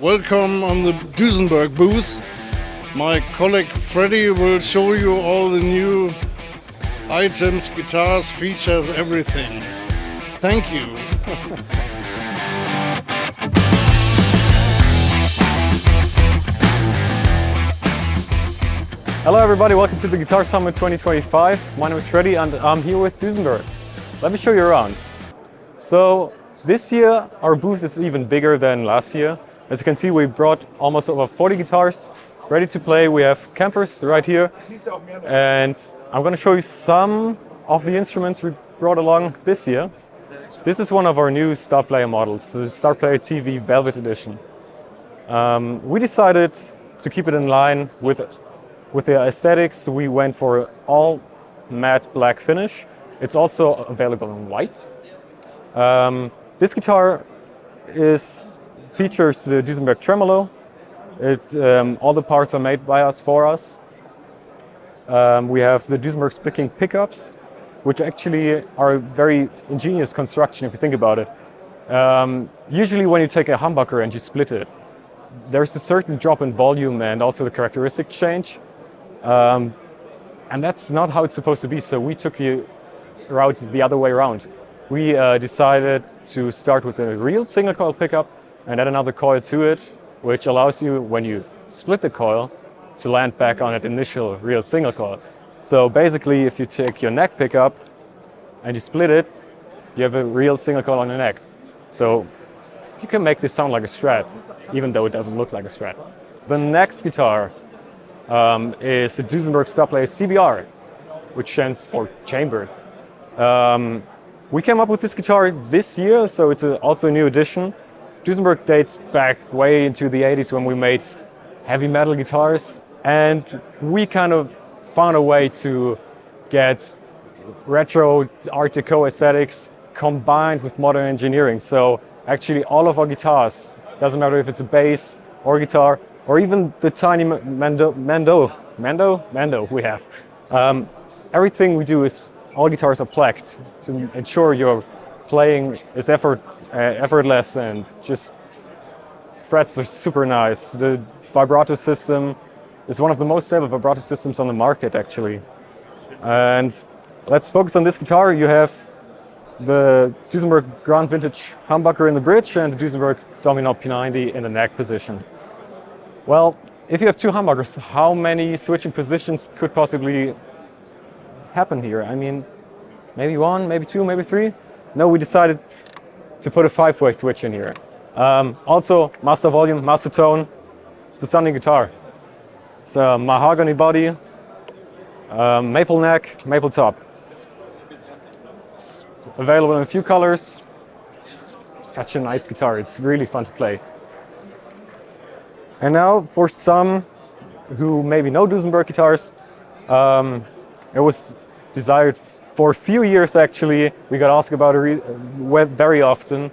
Welcome on the Duesenberg booth. My colleague Freddy will show you all the new items, guitars, features, everything. Thank you. Hello everybody, welcome to the Guitar Summit 2025. My name is Freddy and I'm here with Duesenberg. Let me show you around. So this year our booth is even bigger than last year. As you can see, we brought almost over 40 guitars ready to play. We have campers right here and I'm going to show you some of the instruments we brought along this year. This is one of our new Star Player models, the Star Player TV Velvet Edition. Um, we decided to keep it in line with with the aesthetics, we went for all matte black finish. It's also available in white. Um, this guitar is features the Duesenberg tremolo. It, um, all the parts are made by us for us. Um, we have the Duesenberg splitting pickups, which actually are a very ingenious construction if you think about it. Um, usually, when you take a humbucker and you split it, there's a certain drop in volume and also the characteristic change. Um, and that's not how it's supposed to be. So we took the route the other way around. We uh, decided to start with a real single coil pickup and add another coil to it, which allows you, when you split the coil, to land back on that initial real single coil. So basically, if you take your neck pickup and you split it, you have a real single coil on your neck. So you can make this sound like a Strat, even though it doesn't look like a Strat. The next guitar um, is the Duesenberg Star Player CBR, which stands for chambered. Um, we came up with this guitar this year, so it's a, also a new edition. Duesenberg dates back way into the 80s when we made heavy metal guitars, and we kind of found a way to get retro Art Deco aesthetics combined with modern engineering. So actually, all of our guitars, doesn't matter if it's a bass or guitar, or even the tiny Mando, Mando, Mando, Mando we have. Um, everything we do is all guitars are plaqued to ensure your playing is effort, uh, effortless and just frets are super nice. The vibrato system is one of the most stable vibrato systems on the market actually. And let's focus on this guitar. You have the Duesenberg Grand Vintage humbucker in the bridge and the Duesenberg Domino P90 in the neck position. Well, if you have two humbuckers, how many switching positions could possibly happen here? I mean, maybe one, maybe two, maybe three? No, we decided to put a five-way switch in here. Um, also, master volume, master tone. It's a stunning guitar. It's a mahogany body, um, maple neck, maple top. It's available in a few colors. It's such a nice guitar. It's really fun to play. And now for some who maybe know Duesenberg guitars, um, it was desired for a few years actually. We got asked about it very often.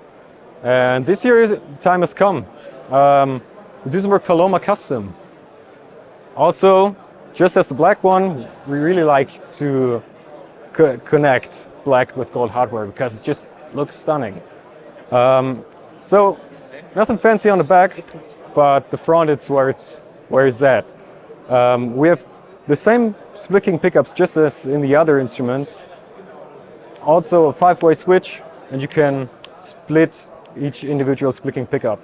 And this year time has come. Um, the Duesenberg Paloma Custom. Also, just as the black one, we really like to co connect black with gold hardware because it just looks stunning. Um, so, nothing fancy on the back, but the front it's where it's where it's at. Um, we have the same splitting pickups just as in the other instruments. Also a five-way switch, and you can split each individual splitting pickup.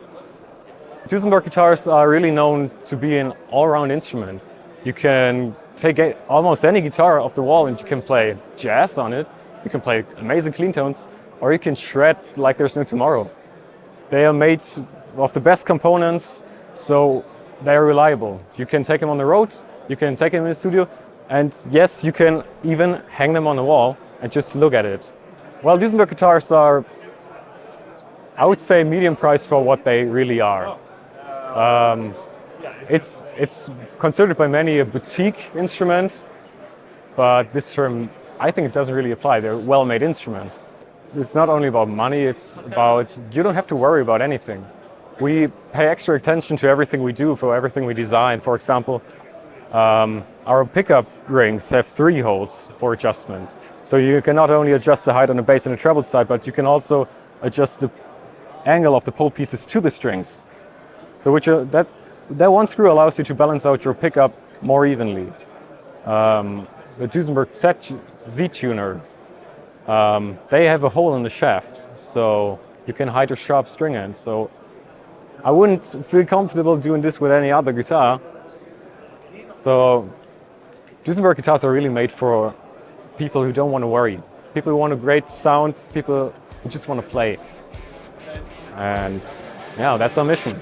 Duesenberg guitars are really known to be an all-round instrument. You can take a, almost any guitar off the wall and you can play jazz on it. You can play amazing clean tones, or you can shred like there's no tomorrow. They are made of the best components, so they are reliable. You can take them on the road, you can take them in the studio, and yes, you can even hang them on the wall and just look at it. Well, Duesenberg guitars are, I would say, medium price for what they really are. Um, it's, it's considered by many a boutique instrument, but this term, I think it doesn't really apply. They're well made instruments. It's not only about money, it's about you don't have to worry about anything. We pay extra attention to everything we do, for everything we design. For example, um, our pickup rings have three holes for adjustment. So you can not only adjust the height on the bass and the treble side, but you can also adjust the angle of the pole pieces to the strings. So which uh, that that one screw allows you to balance out your pickup more evenly. Um, the Duesenberg Z, Z tuner, um, they have a hole in the shaft, so you can hide a sharp string in. So I wouldn't feel comfortable doing this with any other guitar. So Duesenberg guitars are really made for people who don't want to worry. People who want a great sound, people who just want to play. And yeah, that's our mission.